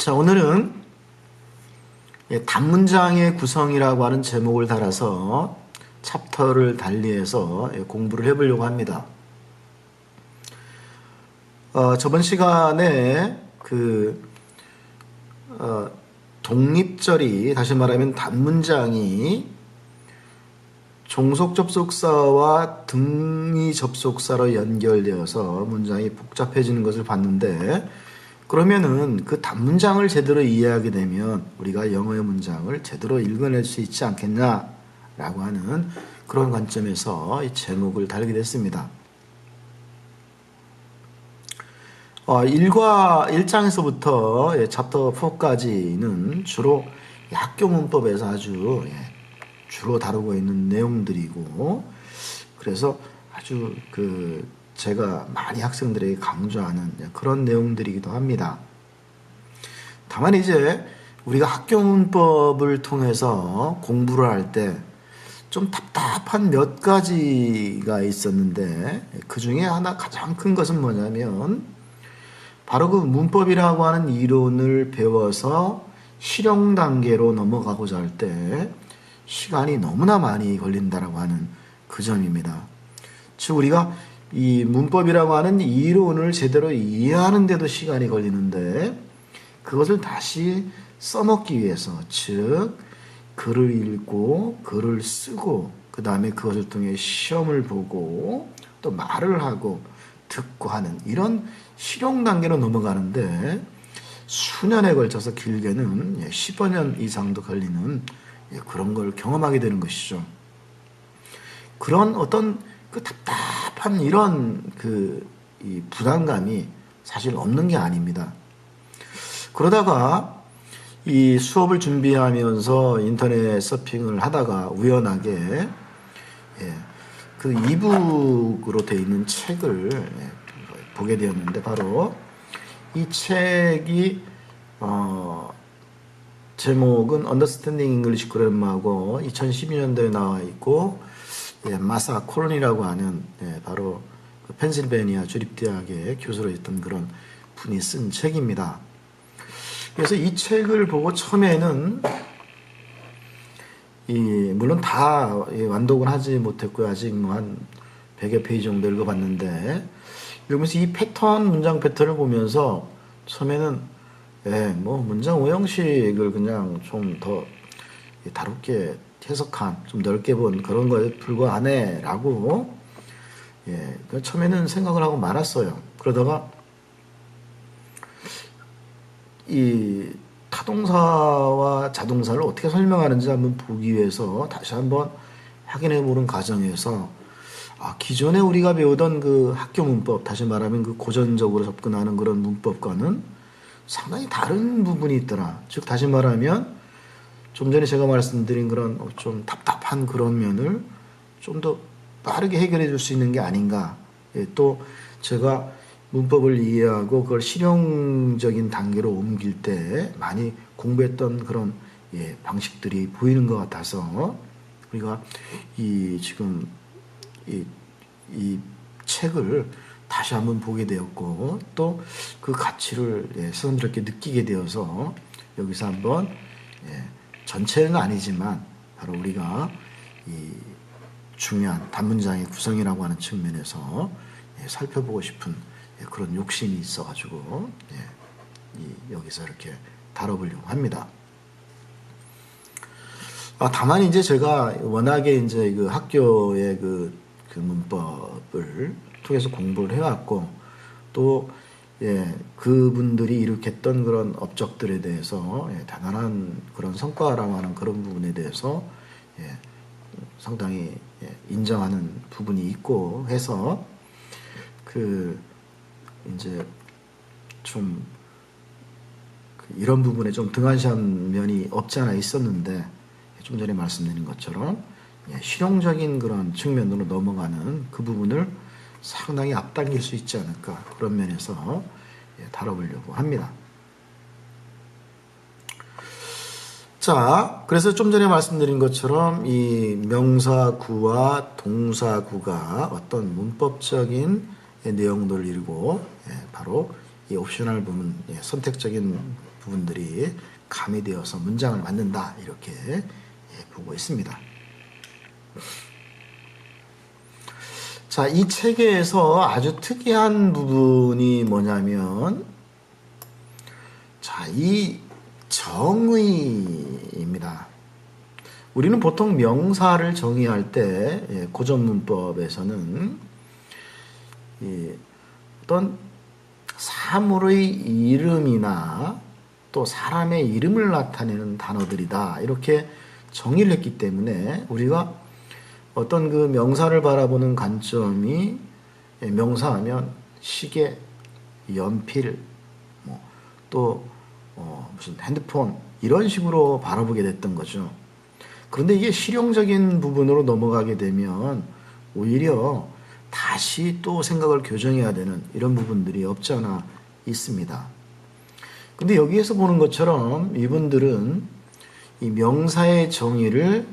자, 오늘은 예, 단문장의 구성이라고 하는 제목을 달아서 챕터를 달리해서 예, 공부를 해보려고 합니다. 어, 저번 시간에 그 어, 독립절이 다시 말하면 단문장이 종속 접속사와 등위 접속사로 연결되어서 문장이 복잡해지는 것을 봤는데 그러면은 그 단문장을 제대로 이해하게 되면 우리가 영어의 문장을 제대로 읽어낼 수 있지 않겠냐라고 하는 그런 관점에서 이 제목을 달게 됐습니다. 어, 1과 1장에서부터 예, 챕터 4까지는 주로 학교 문법에서 아주 예, 주로 다루고 있는 내용들이고 그래서 아주 그 제가 많이 학생들에게 강조하는 그런 내용들이기도 합니다. 다만 이제 우리가 학교 문법을 통해서 공부를 할 때 좀 답답한 몇 가지가 있었는데 그 중에 하나 가장 큰 것은 뭐냐면 바로 그 문법이라고 하는 이론을 배워서 실용 단계로 넘어가고자 할 때 시간이 너무나 많이 걸린다라고 하는 그 점입니다. 즉 우리가 이 문법이라고 하는 이론을 제대로 이해하는데도 시간이 걸리는데 그것을 다시 써먹기 위해서 즉 글을 읽고 글을 쓰고 그 다음에 그것을 통해 시험을 보고 또 말을 하고 듣고 하는 이런 실용 단계로 넘어가는데 수년에 걸쳐서 길게는 10여 년 이상도 걸리는 그런 걸 경험하게 되는 것이죠. 그런 어떤 그 답답한 이런 그 부담감이 사실 없는 게 아닙니다. 그러다가 이 수업을 준비하면서 인터넷 서핑을 하다가 우연하게 예, 그 이북으로 되어 있는 책을 예, 보게 되었는데 바로 이 책이 어, 제목은 Understanding English Grammar하고 2012년도에 나와 있고 예, 마사 콜론이라고 하는 예, 바로 그 펜실베니아 주립대학의 교수로 있던 그런 분이 쓴 책입니다. 그래서 이 책을 보고 처음에는 이 물론 다 완독은 하지 못했고요. 아직 뭐 한 100여 페이지 정도 읽어봤는데 여기서 이 패턴 문장 패턴을 보면서 처음에는 예, 뭐 문장 오형식을 그냥 좀 더 다롭게 해석한 좀 넓게 본 그런 거에 불과하네라고 예, 그 처음에는 생각을 하고 말았어요. 그러다가 이 타동사와 자동사를 어떻게 설명하는지 한번 보기 위해서 다시 한번 확인해 보는 과정에서 아, 기존에 우리가 배우던 그 학교 문법, 다시 말하면 그 고전적으로 접근하는 그런 문법과는 상당히 다른 부분이 있더라. 즉, 다시 말하면 좀 전에 제가 말씀드린 그런 좀 답답한 그런 면을 좀 더 빠르게 해결해 줄 수 있는 게 아닌가. 예, 또 제가 문법을 이해하고 그걸 실용적인 단계로 옮길 때 많이 공부했던 그런 예, 방식들이 보이는 것 같아서 우리가 이 지금 이, 이 책을 다시 한번 보게 되었고 또 그 가치를 예, 스스럼스럽게 느끼게 되어서 여기서 한번 예, 전체는 아니지만 바로 우리가 이 중요한 단문장의 구성이라고 하는 측면에서 예, 살펴보고 싶은 예, 그런 욕심이 있어가지고 예, 여기서 이렇게 다뤄보려고 합니다. 아, 다만 이제 제가 워낙에 이제 그 학교의 그, 그 문법을 통해서 공부를 해왔고 또 예, 그분들이 일으켰던 그런 업적들에 대해서 예, 대단한 그런 성과라고 하는 그런 부분에 대해서 예, 상당히 예, 인정하는 부분이 있고 해서 그 이제 좀그 이런 부분에 좀 등한시한 면이 없지 않아 있었는데 좀 전에 말씀드린 것처럼 예, 실용적인 그런 측면으로 넘어가는 그 부분을 상당히 앞당길 수 있지 않을까 그런 면에서 예, 다뤄보려고 합니다. 자, 그래서 좀 전에 말씀드린 것처럼 이 명사구와 동사구가 어떤 문법적인 내용들을 이루고 예, 바로 이 옵셔널 부분, 예, 선택적인 부분들이 가미되어서 문장을 만든다 이렇게 예, 보고 있습니다. 자, 이 책에서 아주 특이한 부분이 뭐냐면, 자, 이 정의입니다. 우리는 보통 명사를 정의할 때, 예, 고전문법에서는, 이 어떤 사물의 이름이나 또 사람의 이름을 나타내는 단어들이다. 이렇게 정의를 했기 때문에 우리가 어떤 그 명사를 바라보는 관점이 예, 명사하면 시계, 연필, 뭐 또 어 무슨 핸드폰 이런 식으로 바라보게 됐던 거죠. 그런데 이게 실용적인 부분으로 넘어가게 되면 오히려 다시 또 생각을 교정해야 되는 이런 부분들이 없지 않아 있습니다. 근데 여기에서 보는 것처럼 이분들은 이 명사의 정의를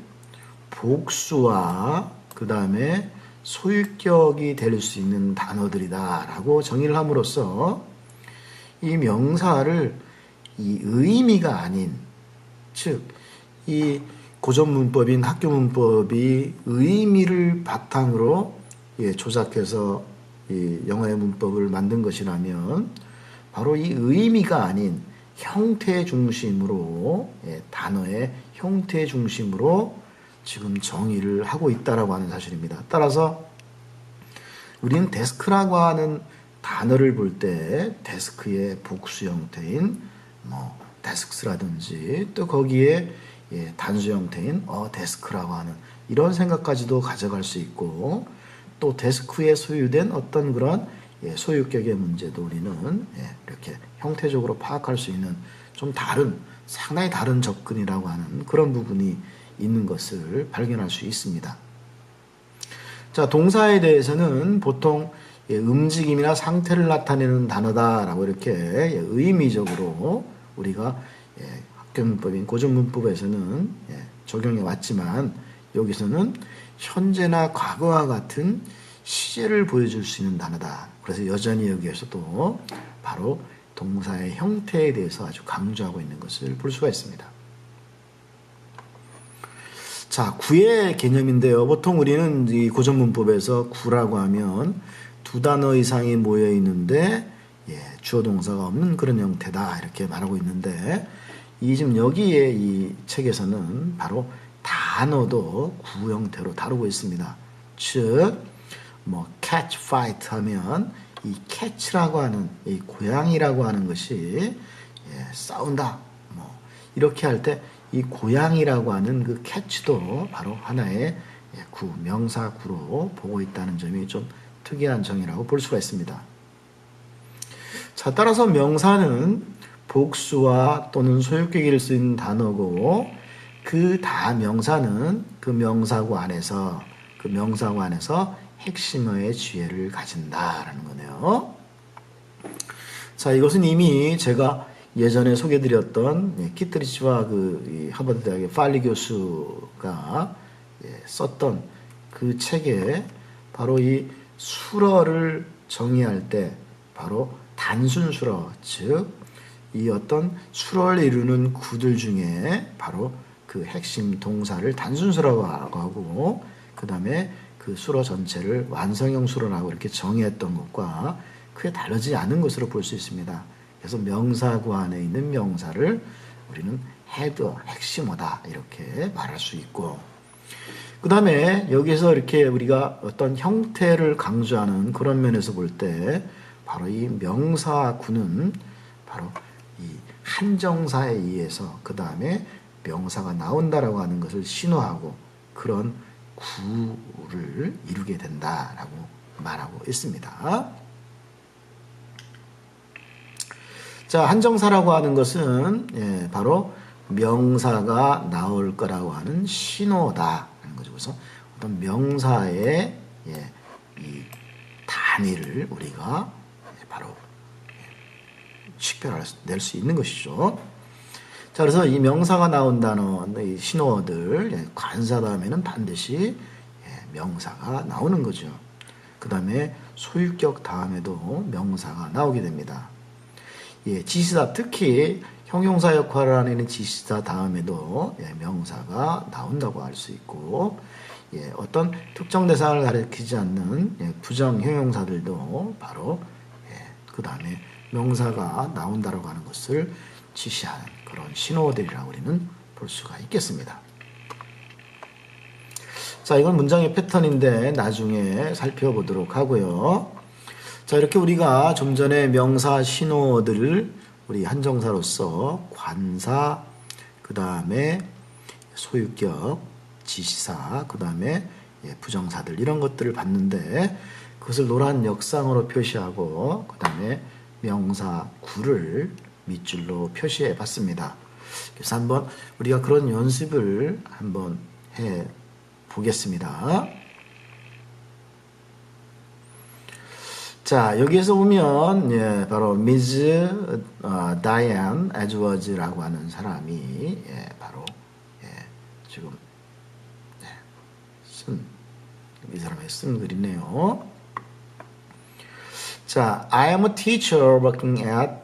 복수와 그 다음에 소유격이 될 수 있는 단어들이다라고 정의를 함으로써 이 명사를 이 의미가 아닌 즉 이 고전 문법인 학교 문법이 의미를 바탕으로 예, 조작해서 이 영어의 문법을 만든 것이라면 바로 이 의미가 아닌 형태 중심으로 예, 단어의 형태 중심으로 지금 정의를 하고 있다라고 하는 사실입니다. 따라서 우리는 데스크라고 하는 단어를 볼 때 데스크의 복수 형태인 뭐 데스크라든지 또 거기에 예, 단수 형태인 어 데스크라고 하는 이런 생각까지도 가져갈 수 있고 또 데스크에 소유된 어떤 그런 예, 소유격의 문제도 우리는 예, 이렇게 형태적으로 파악할 수 있는 좀 다른 상당히 다른 접근이라고 하는 그런 부분이 있는 것을 발견할 수 있습니다. 자, 동사에 대해서는 보통 예, 움직임이나 상태를 나타내는 단어다라고 이렇게 예, 의미적으로 우리가 예, 학교문법인 고전문법에서는 예, 적용해 왔지만 여기서는 현재나 과거와 같은 시제를 보여줄 수 있는 단어다. 그래서 여전히 여기에서도 바로 동사의 형태에 대해서 아주 강조하고 있는 것을 볼 수가 있습니다. 자, 구의 개념인데요. 보통 우리는 이 고전문법에서 구라고 하면 두 단어 이상이 모여 있는데 예, 주어 동사가 없는 그런 형태다 이렇게 말하고 있는데 이 지금 여기에 이 책에서는 바로 단어도 구 형태로 다루고 있습니다. 즉, 뭐 catch fight 하면 이 catch라고 하는 이 고양이라고 하는 것이 예, 싸운다. 뭐 이렇게 할때 이 고양이라고 하는 그 catch도 바로 하나의 예, 구 명사 구로 보고 있다는 점이 좀 특이한 정의라고 볼 수가 있습니다. 자, 따라서 명사는 복수와 또는 소유격을 쓰는 단어고 그 다 명사는 그 명사구 안에서 그 명사구 안에서 핵심어의 지혜를 가진다라는 거네요. 자, 이것은 이미 제가 예전에 소개드렸던 예, 키트리치와 그 하버드 대학의 팔리 교수가 예, 썼던 그 책에 바로 이 수러를 정의할 때 바로 단순 수러 즉 이 어떤 수러를 이루는 구들 중에 바로 그 핵심 동사를 단순 수러라고 하고 그 다음에 그 수러 전체를 완성형 수러라고 이렇게 정의했던 것과 크게 다르지 않은 것으로 볼 수 있습니다. 그래서 명사구 안에 있는 명사를 우리는 헤드, 핵심어다 이렇게 말할 수 있고 그 다음에 여기서 이렇게 우리가 어떤 형태를 강조하는 그런 면에서 볼 때 바로 이 명사구는 바로 이 한정사에 의해서 그 다음에 명사가 나온다라고 하는 것을 신호하고 그런 구를 이루게 된다라고 말하고 있습니다. 자, 한정사라고 하는 것은 예, 바로 명사가 나올 거라고 하는 신호다. 하는 거죠. 그래서 어떤 명사의 예, 이 단위를 우리가 예, 바로 식별낼 수 있는 것이죠. 자, 그래서 이 명사가 나온 단어, 이 신호어들, 예, 관사 다음에는 반드시 예, 명사가 나오는 거죠. 그 다음에 소유격 다음에도 명사가 나오게 됩니다. 예, 지시사 특히 형용사 역할을 하는 지시사 다음에도 예, 명사가 나온다고 할수 있고 예, 어떤 특정 대상을 가리키지 않는 예, 부정 형용사들도 바로 예, 그 다음에 명사가 나온다라고 하는 것을 지시하는 그런 신호들이라고 우리는 볼 수가 있겠습니다. 자, 이건 문장의 패턴인데 나중에 살펴보도록 하고요. 자, 이렇게 우리가 좀 전에 명사 신호들을 우리 한정사로서 관사, 그 다음에 소유격, 지시사, 그 다음에 예, 부정사들 이런 것들을 봤는데 그것을 노란 역상으로 표시하고 그 다음에 명사 구를 밑줄로 표시해 봤습니다. 그래서 한번 우리가 그런 연습을 한번 해 보겠습니다. 자, 여기에서 보면, 예, 바로 미즈 어, 다이안 에즈워즈라고 하는 사람이, 예, 바로, 예, 지금, 예, 쓴, 이 사람의 쓴 글이네요. 자, I am a teacher working at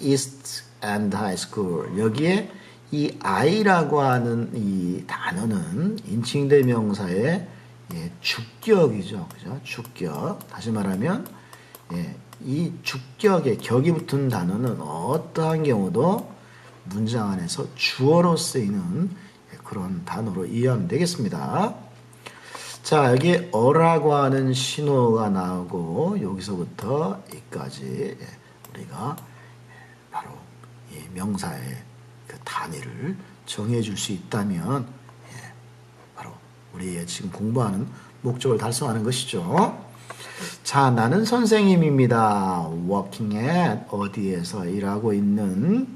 East End High School. 여기에 이 I라고 하는 이 단어는 인칭대 명사의 예, 주격이죠. 그죠? 주격. 다시 말하면 예, 이 주격에 격이 붙은 단어는 어떠한 경우도 문장 안에서 주어로 쓰이는 그런 단어로 이해하면 되겠습니다. 자, 여기 어라고 하는 신호가 나오고 여기서부터 여기까지 예, 우리가 바로 이 명사의 그 단위를 정해 줄 수 있다면 예, 바로 우리의 지금 공부하는 목적을 달성하는 것이죠. 자, 나는 선생님입니다. working at 어디에서 일하고 있는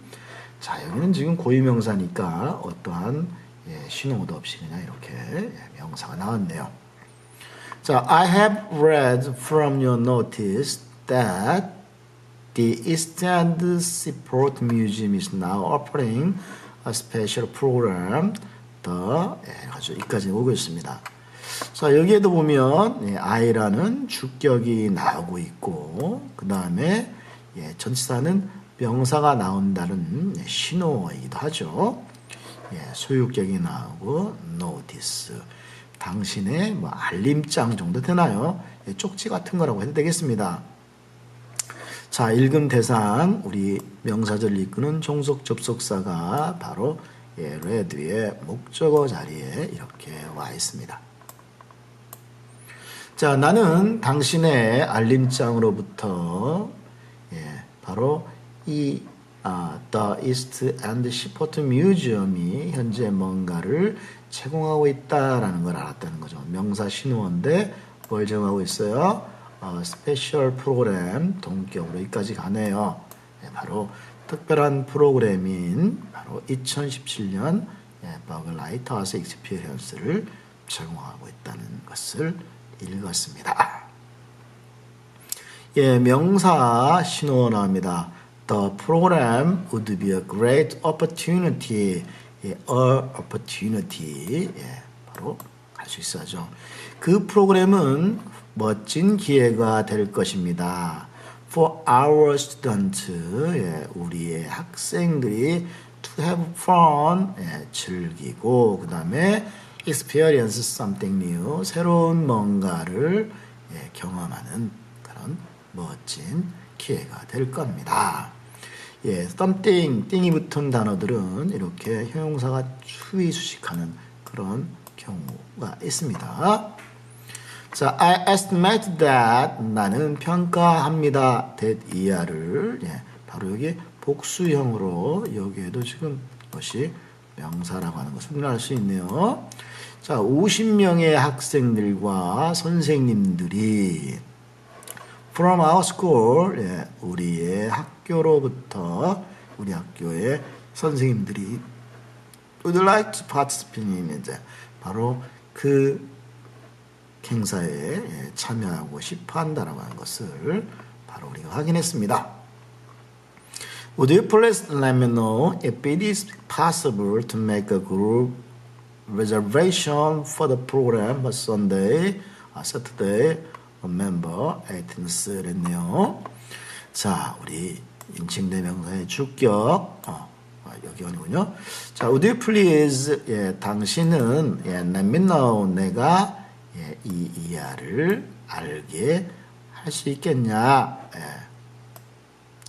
자, 여기는 지금 고유명사니까 어떠한 예, 신호도 없이 그냥 이렇게 예, 명사가 나왔네요. 자, I have read from your notice that the East End Seaport Museum is now offering a special program. 더 예, 아주 여기까지 오고 있습니다. 자, 여기에도 보면 예, I라는 주격이 나오고 있고 그 다음에 예, 전치사는 명사가 나온다는 예, 신호이기도 하죠. 예, 소유격이 나오고 notice 당신의 뭐 알림장 정도 되나요? 예, 쪽지 같은 거라고 해도 되겠습니다. 자, 읽은 대상 우리 명사절 이끄는 종속 접속사가 바로 예, read의 목적어 자리에 이렇게 와 있습니다. 자, 나는 당신의 알림장으로부터 예, 바로 이 아, The East and Seaport Museum이 현재 뭔가를 제공하고 있다라는 걸 알았다는 거죠. 명사 신호인데 뭘 제공하고 있어요? 어, 스페셜 프로그램 동격으로 여기까지 가네요. 예, 바로 특별한 프로그램인 바로 2017년 예, 버그 라이트하우스 익스피리언스를 제공하고 있다는 것을 읽었습니다. 예, 명사 신호 나옵니다. The program would be a great opportunity. 예, a opportunity. 예, 바로 갈 수 있어야죠. 그 프로그램은 멋진 기회가 될 것입니다. For our students, 예, 우리의 학생들이 to have fun, 예, 즐기고 그 다음에 experience something new, 새로운 뭔가를 예, 경험하는 그런 멋진 기회가 될 겁니다. 예, something, 띵이 붙은 단어들은 이렇게 형용사가 추위 수식하는 그런 경우가 있습니다. 자, I estimate that 나는 평가합니다. that 이하를 예, 바로 여기 복수형으로 여기에도 지금 것이 명사라고 하는 것을 확인할 수 있네요. 자, 50명의 학생들과 선생님들이 from our school, 예, 우리의 학교로부터 우리 학교의 선생님들이 would like to participate in 이제 바로 그 행사에 예, 참여하고 싶어 한다라고 하는 것을 바로 우리가 확인했습니다. Would you please let me know if it is possible to make a group reservation for the program Sunday, uh, Saturday, member attendance 했네요. 자, 우리 인칭 대명사의 주격. 어, 아, 여기 아니군요. 자, would you please, 예, 당신은, 예, let me know, 내가, 예, 이 이하를 알게 할 수 있겠냐? 예,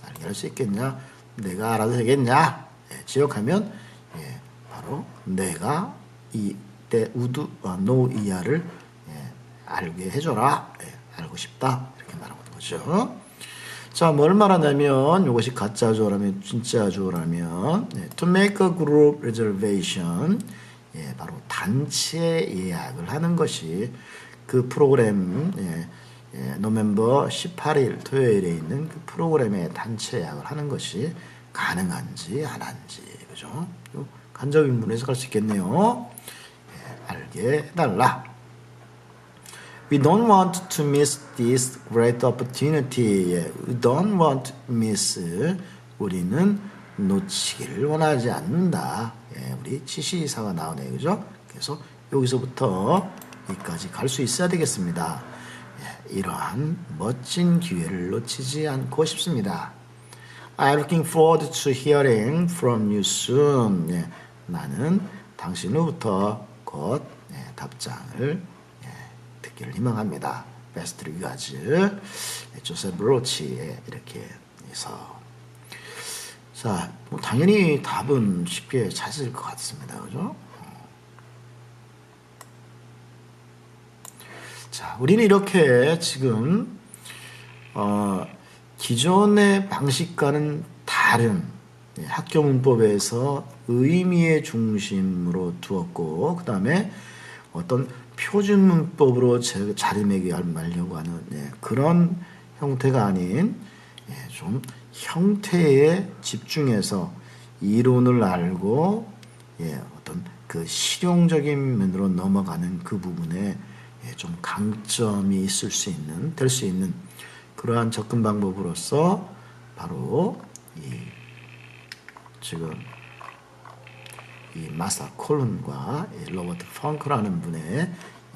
알게 할 수 있겠냐? 내가 알아도 되겠냐? 예, 지역하면, 예, 바로 내가 이때 우드, 어, no 이하를 예, 알게 해줘라. 예, 알고 싶다. 이렇게 말하는 거죠. 자, 뭘 말하냐면 이것이 가짜 주어라면 진짜 주어라면 예, to make a group reservation 예, 바로 단체 예약을 하는 것이 그 프로그램 예, 예, 노멤버 18일 토요일에 있는 그 프로그램에 단체 예약을 하는 것이 가능한지 안 한지 그죠? 요 간접 인문 해석할 수 있겠네요. 예, 알게 해달라. We don't want to miss this great opportunity. 예, We don't want to miss. 우리는 놓치기를 원하지 않는다. 예, 우리 치시사가 나오네요. 그죠? 그래서 여기서부터 여기까지 갈 수 있어야 되겠습니다. 예, 이러한 멋진 기회를 놓치지 않고 싶습니다. I'm looking forward to hearing from you soon. 예, 나는 당신으로부터 곧 예, 답장을 예, 듣기를 희망합니다. 베스트 리가즈 조셉 브로치 예, 이렇게 해서 자, 뭐 당연히 답은 쉽게 찾을 것 같습니다. 그죠? 자, 우리는 이렇게 지금 어, 기존의 방식과는 다른 예, 학교 문법에서 의미의 중심으로 두었고 그 다음에 어떤 표준 문법으로 제- 자리매김하려고 하는 예, 그런 형태가 아닌 예, 좀 형태에 집중해서 이론을 알고 예, 어떤 그 실용적인 면으로 넘어가는 그 부분에 예, 좀 강점이 있을 수 있는 될 수 있는 그러한 접근 방법으로서 바로 이 지금 이 마사 콜론과 이 로버트 펑크라는 분의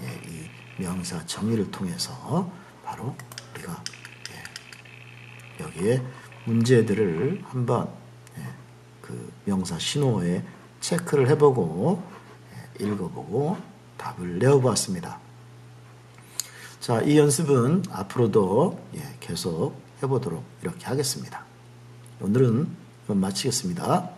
예, 이 명사 정의를 통해서 바로 우리가 예, 여기에 문제들을 한번 예, 그 명사 신호에 체크를 해보고 예, 읽어보고 답을 내어보았습니다. 자, 이 연습은 앞으로도 예, 계속 해보도록 이렇게 하겠습니다. 오늘은 마치겠습니다.